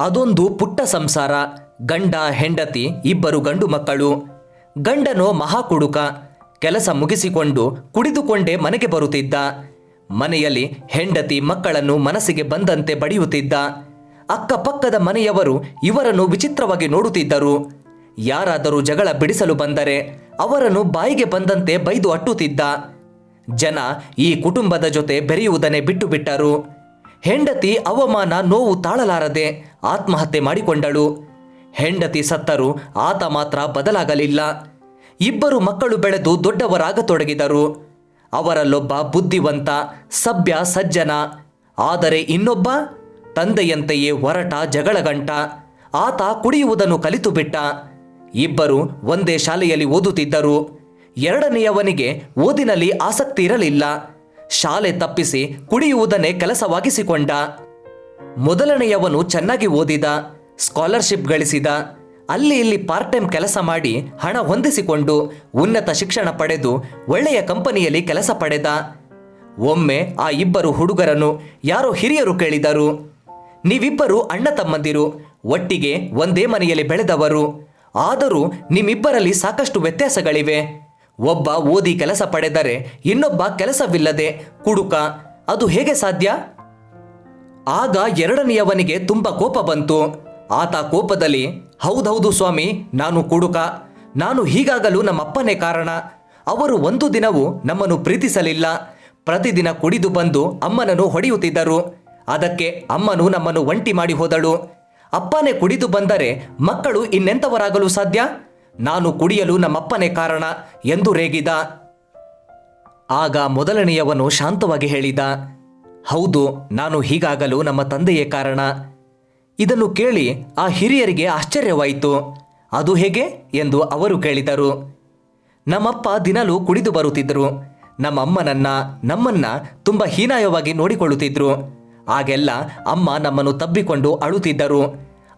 ಅದೊಂದು ಪುಟ್ಟ ಸಂಸಾರ, ಗಂಡ, ಹೆಂಡತಿ, ಇಬ್ಬರು ಗಂಡು ಮಕ್ಕಳು. ಗಂಡನು ಮಹಾಕುಡುಕ ಕೆಲಸ ಮುಗಿಸಿಕೊಂಡು ಕುಡಿದುಕೊಂಡೇ ಮನೆಗೆ ಬರುತ್ತಿದ್ದ. ಮನೆಯಲ್ಲಿ ಹೆಂಡತಿ ಮಕ್ಕಳನ್ನು ಮನಸ್ಸಿಗೆ ಬಂದಂತೆ ಬಡಿಯುತ್ತಿದ್ದ. ಅಕ್ಕಪಕ್ಕದ ಮನೆಯವರು ಇವರನ್ನು ವಿಚಿತ್ರವಾಗಿ ನೋಡುತ್ತಿದ್ದರು. ಯಾರಾದರೂ ಜಗಳ ಬಿಡಿಸಲು ಬಂದರೆ ಅವರನ್ನು ಬಾಯಿಗೆ ಬಂದಂತೆ ಬೈದು ಅಟ್ಟುತ್ತಿದ್ದ. ಜನ ಈ ಕುಟುಂಬದ ಜೊತೆ ಬೆರೆಯುವುದನ್ನೇ ಬಿಟ್ಟು ಬಿಟ್ಟರು. ಹೆಂಡತಿ ಅವಮಾನ ನೋವು ತಾಳಲಾರದೆ ಆತ್ಮಹತ್ಯೆ ಮಾಡಿಕೊಂಡಳು. ಹೆಂಡತಿ ಸತ್ತರೂ ಆತ ಮಾತ್ರ ಬದಲಾಗಲಿಲ್ಲ. ಇಬ್ಬರು ಮಕ್ಕಳು ಬೆಳೆದು ದೊಡ್ಡವರಾಗತೊಡಗಿದರು. ಅವರಲ್ಲೊಬ್ಬ ಬುದ್ಧಿವಂತ, ಸಭ್ಯ, ಸಜ್ಜನ. ಆದರೆ ಇನ್ನೊಬ್ಬ ತಂದೆಯಂತೆಯೇ ಒರಟ, ಜಗಳಗಂಟ. ಆತ ಕುಡಿಯುವುದನ್ನು ಕಲಿತು ಬಿಟ್ಟ ಇಬ್ಬರು ಒಂದೇ ಶಾಲೆಯಲ್ಲಿ ಓದುತ್ತಿದ್ದರು. ಎರಡನೆಯವನಿಗೆ ಓದಿನಲ್ಲಿ ಆಸಕ್ತಿ ಇರಲಿಲ್ಲ. ಶಾಲೆ ತಪ್ಪಿಸಿ ಕುಡಿಯುವುದನ್ನೇ ಕೆಲಸವಾಗಿಸಿಕೊಂಡ. ಮೊದಲನೆಯವನು ಚೆನ್ನಾಗಿ ಓದಿದ, ಸ್ಕಾಲರ್ಶಿಪ್ ಗಳಿಸಿದ, ಅಲ್ಲಿ ಇಲ್ಲಿ ಪಾರ್ಟ್ ಟೈಮ್ ಕೆಲಸ ಮಾಡಿ ಹಣ ಹೊಂದಿಸಿಕೊಂಡು ಉನ್ನತ ಶಿಕ್ಷಣ ಪಡೆದು ಒಳ್ಳೆಯ ಕಂಪನಿಯಲ್ಲಿ ಕೆಲಸ ಪಡೆದ. ಒಮ್ಮೆ ಆ ಇಬ್ಬರು ಹುಡುಗರನ್ನು ಯಾರೋ ಹಿರಿಯರು ಕೇಳಿದರು. ನೀವಿಬ್ಬರು ಅಣ್ಣ ತಮ್ಮಂದಿರು, ಒಟ್ಟಿಗೆ ಒಂದೇ ಮನೆಯಲ್ಲಿ ಬೆಳೆದವರು. ಆದರೂ ನಿಮ್ಮಿಬ್ಬರಲ್ಲಿ ಸಾಕಷ್ಟು ವ್ಯತ್ಯಾಸಗಳಿವೆ. ಒಬ್ಬ ಓದಿ ಕೆಲಸ ಪಡೆದರೆ ಇನ್ನೊಬ್ಬ ಕೆಲಸವಿಲ್ಲದೆ ಕುಡುಕ, ಅದು ಹೇಗೆ ಸಾಧ್ಯ? ಆಗ ಎರಡನೆಯವನಿಗೆ ತುಂಬ ಕೋಪ ಬಂತು. ಆತ ಕೋಪದಲ್ಲಿ, ಹೌದೌದು ಸ್ವಾಮಿ, ನಾನು ಕುಡುಕ, ನಾನು ಹೀಗಾಗಲು ನಮ್ಮಪ್ಪನೇ ಕಾರಣ. ಅವರು ಒಂದು ದಿನವೂ ನಮ್ಮನ್ನು ಪ್ರೀತಿಸಲಿಲ್ಲ. ಪ್ರತಿದಿನ ಕುಡಿದು ಬಂದು ಅಮ್ಮನನ್ನು ಹೊಡೆಯುತ್ತಿದ್ದರು. ಅದಕ್ಕೆ ಅಮ್ಮನು ನಮ್ಮನ್ನು ಒಂಟಿ ಮಾಡಿ ಹೋದಳು. ಅಪ್ಪನೇ ಕುಡಿದು ಬಂದರೆ ಮಕ್ಕಳು ಇನ್ನೆಂಥವರಾಗಲು ಸಾಧ್ಯ? ನಾನು ಕುಡಿಯಲು ನಮ್ಮಪ್ಪನೇ ಕಾರಣ ಎಂದು ರೇಗಿದ. ಆಗ ಮೊದಲನೆಯವನು ಶಾಂತವಾಗಿ ಹೇಳಿದ, ಹೌದು, ನಾನು ಹೀಗಾಗಲು ನಮ್ಮ ತಂದೆಯೇ ಕಾರಣ. ಇದನ್ನು ಕೇಳಿ ಆ ಹಿರಿಯರಿಗೆ ಆಶ್ಚರ್ಯವಾಯಿತು. ಅದು ಹೇಗೆ ಎಂದು ಅವರು ಕೇಳಿದರು. ನಮ್ಮಪ್ಪ ದಿನಲೂ ಕುಡಿದು ಬರುತ್ತಿದ್ದರು. ನಮ್ಮಮ್ಮನನ್ನ ನಮ್ಮನ್ನ ತುಂಬ ಹೀನಾಯವಾಗಿ ನೋಡಿಕೊಳ್ಳುತ್ತಿದ್ರು. ಆಗೆಲ್ಲ ಅಮ್ಮ ನಮ್ಮನ್ನು ತಬ್ಬಿಕೊಂಡು ಅಳುತ್ತಿದ್ದರು.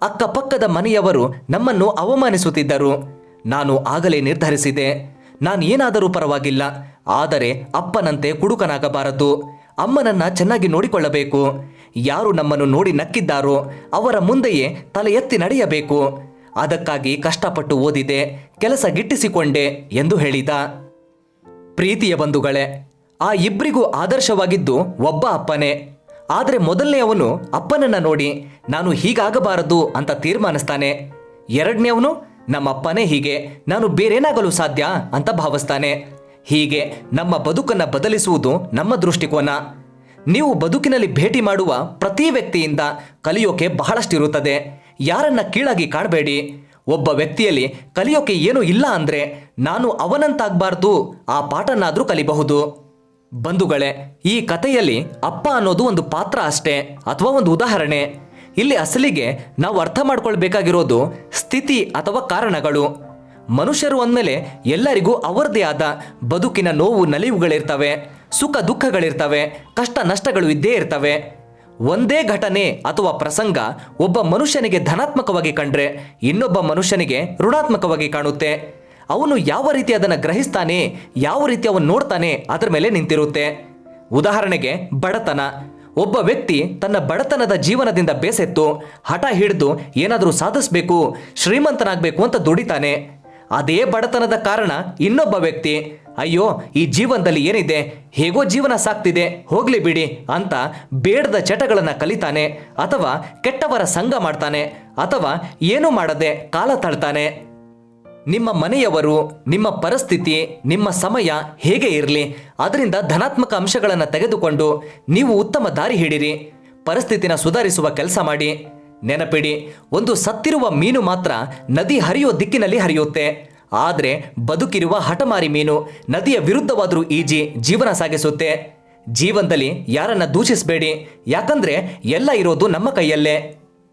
ಅಕ್ಕಪಕ್ಕದ ಮನೆಯವರು ನಮ್ಮನ್ನು ಅವಮಾನಿಸುತ್ತಿದ್ದರು. ನಾನು ಆಗಲೇ ನಿರ್ಧರಿಸಿದೆ. ನಾನು ಏನಾದರೂ ಪರವಾಗಿಲ್ಲ. ಆದರೆ ಅಪ್ಪನಂತೆ ಕುಡುಕನಾಗಬಾರದು. ಅಮ್ಮನನ್ನ ಚೆನ್ನಾಗಿ ನೋಡಿಕೊಳ್ಳಬೇಕು. ಯಾರು ನಮ್ಮನ್ನು ನೋಡಿ ನಕ್ಕಿದ್ದಾರೋ ಅವರ ಮುಂದೆಯೇ ತಲೆ ಎತ್ತಿ ನಡೆಯಬೇಕು. ಅದಕ್ಕಾಗಿ ಕಷ್ಟಪಟ್ಟು ಓದಿದೆ, ಕೆಲಸ ಗಿಟ್ಟಿಸಿಕೊಂಡೆ ಎಂದು ಹೇಳಿದ. ಪ್ರೀತಿಯ ಬಂಧುಗಳೇ, ಆ ಇಬ್ಬರಿಗೂ ಆದರ್ಶವಾಗಿದ್ದು ಒಬ್ಬ ಅಪ್ಪನೇ. ಆದರೆ ಮೊದಲನೆಯವನು ಅಪ್ಪನನ್ನ ನೋಡಿ, ನಾನು ಹೀಗಾಗಬಾರದು ಅಂತ ತೀರ್ಮಾನಿಸ್ತಾನೆ. ಎರಡನೇವನು ನಮ್ಮಪ್ಪನೇ ಹೀಗೆ, ನಾನು ಬೇರೇನಾಗಲು ಸಾಧ್ಯ ಅಂತ ಭಾವಿಸ್ತಾನೆ. ಹೀಗೆ ನಮ್ಮ ಬದುಕನ್ನು ಬದಲಿಸುವುದು ನಮ್ಮ ದೃಷ್ಟಿಕೋನ. ನೀವು ಬದುಕಿನಲ್ಲಿ ಭೇಟಿ ಮಾಡುವ ಪ್ರತಿ ವ್ಯಕ್ತಿಯಿಂದ ಕಲಿಯೋಕೆ ಬಹಳಷ್ಟಿರುತ್ತದೆ. ಯಾರನ್ನ ಕೀಳಾಗಿ ಕಾಣಬೇಡಿ. ಒಬ್ಬ ವ್ಯಕ್ತಿಯಲ್ಲಿ ಕಲಿಯೋಕೆ ಏನೂ ಇಲ್ಲ ಅಂದರೆ ನಾನು ಅವನಂತಾಗಬಾರ್ದು, ಆ ಪಾಠನಾದರೂ ಕಲಿಬಹುದು. ಬಂಧುಗಳೇ, ಈ ಕಥೆಯಲ್ಲಿ ಅಪ್ಪ ಅನ್ನೋದು ಒಂದು ಪಾತ್ರ ಅಷ್ಟೇ, ಅಥವಾ ಒಂದು ಉದಾಹರಣೆ. ಇಲ್ಲಿ ಅಸಲಿಗೆ ನಾವು ಅರ್ಥ ಮಾಡ್ಕೊಳ್ಬೇಕಾಗಿರೋದು ಸ್ಥಿತಿ ಅಥವಾ ಕಾರಣಗಳು. ಮನುಷ್ಯರು ಅಂದಮೇಲೆ ಎಲ್ಲರಿಗೂ ಅವರದೇ ಆದ ಬದುಕಿನ ನೋವು ನಲಿವುಗಳಿರ್ತವೆ, ಸುಖ ದುಃಖಗಳಿರ್ತವೆ, ಕಷ್ಟ ನಷ್ಟಗಳು ಇದ್ದೇ ಇರ್ತವೆ. ಒಂದೇ ಘಟನೆ ಅಥವಾ ಪ್ರಸಂಗ ಒಬ್ಬ ಮನುಷ್ಯನಿಗೆ ಧನಾತ್ಮಕವಾಗಿ ಕಂಡ್ರೆ ಇನ್ನೊಬ್ಬ ಮನುಷ್ಯನಿಗೆ ಋಣಾತ್ಮಕವಾಗಿ ಕಾಣುತ್ತೆ. ಅವನು ಯಾವ ರೀತಿ ಅದನ್ನು ಗ್ರಹಿಸ್ತಾನೆ, ಯಾವ ರೀತಿ ಅವನು ನೋಡ್ತಾನೆ ಅದರ ಮೇಲೆ ನಿಂತಿರುತ್ತೆ. ಉದಾಹರಣೆಗೆ ಬಡತನ. ಒಬ್ಬ ವ್ಯಕ್ತಿ ತನ್ನ ಬಡತನದ ಜೀವನದಿಂದ ಬೇಸೆತ್ತು, ಹಠ ಹಿಡಿದು ಏನಾದರೂ ಸಾಧಿಸಬೇಕು, ಶ್ರೀಮಂತನಾಗಬೇಕು ಅಂತ ದುಡಿತಾನೆ. ಅದೇ ಬಡತನದ ಕಾರಣ ಇನ್ನೊಬ್ಬ ವ್ಯಕ್ತಿ, ಅಯ್ಯೋ, ಈ ಜೀವನದಲ್ಲಿ ಏನಿದೆ? ಹೇಗೋ ಜೀವನ ಸಾಕ್ತಿದೆ, ಹೋಗ್ಲಿ ಬಿಡಿ ಅಂತ ಬೇಡದ ಚಟಗಳನ್ನು ಕಲಿತಾನೆ, ಅಥವಾ ಕೆಟ್ಟವರ ಸಂಘ ಮಾಡ್ತಾನೆ, ಅಥವಾ ಏನೂ ಮಾಡದೆ ಕಾಲ ತಳ್ತಾನೆ. ನಿಮ್ಮ ಮನೆಯವರು, ನಿಮ್ಮ ಪರಿಸ್ಥಿತಿ, ನಿಮ್ಮ ಸಮಯ ಹೇಗೆ ಇರಲಿ, ಅದರಿಂದ ಧನಾತ್ಮಕ ಅಂಶಗಳನ್ನು ತೆಗೆದುಕೊಂಡು ನೀವು ಉತ್ತಮ ದಾರಿ ಹಿಡಿರಿ, ಪರಿಸ್ಥಿತಿನ ಸುಧಾರಿಸುವ ಕೆಲಸ ಮಾಡಿ. ನೆನಪಿಡಿ, ಒಂದು ಸತ್ತಿರುವ ಮೀನು ಮಾತ್ರ ನದಿ ಹರಿಯೋ ದಿಕ್ಕಿನಲ್ಲಿ ಹರಿಯುತ್ತೆ. ಆದರೆ ಬದುಕಿರುವ ಹಠಮಾರಿ ಮೀನು ನದಿಯ ವಿರುದ್ಧವಾದರೂ ಈಜಿ ಜೀವನ ಸಾಗಿಸುತ್ತೆ. ಜೀವನದಲ್ಲಿ ಯಾರನ್ನ ದೂಷಿಸಬೇಡಿ, ಯಾಕಂದ್ರೆ ಎಲ್ಲ ಇರೋದು ನಮ್ಮ ಕೈಯಲ್ಲೇ.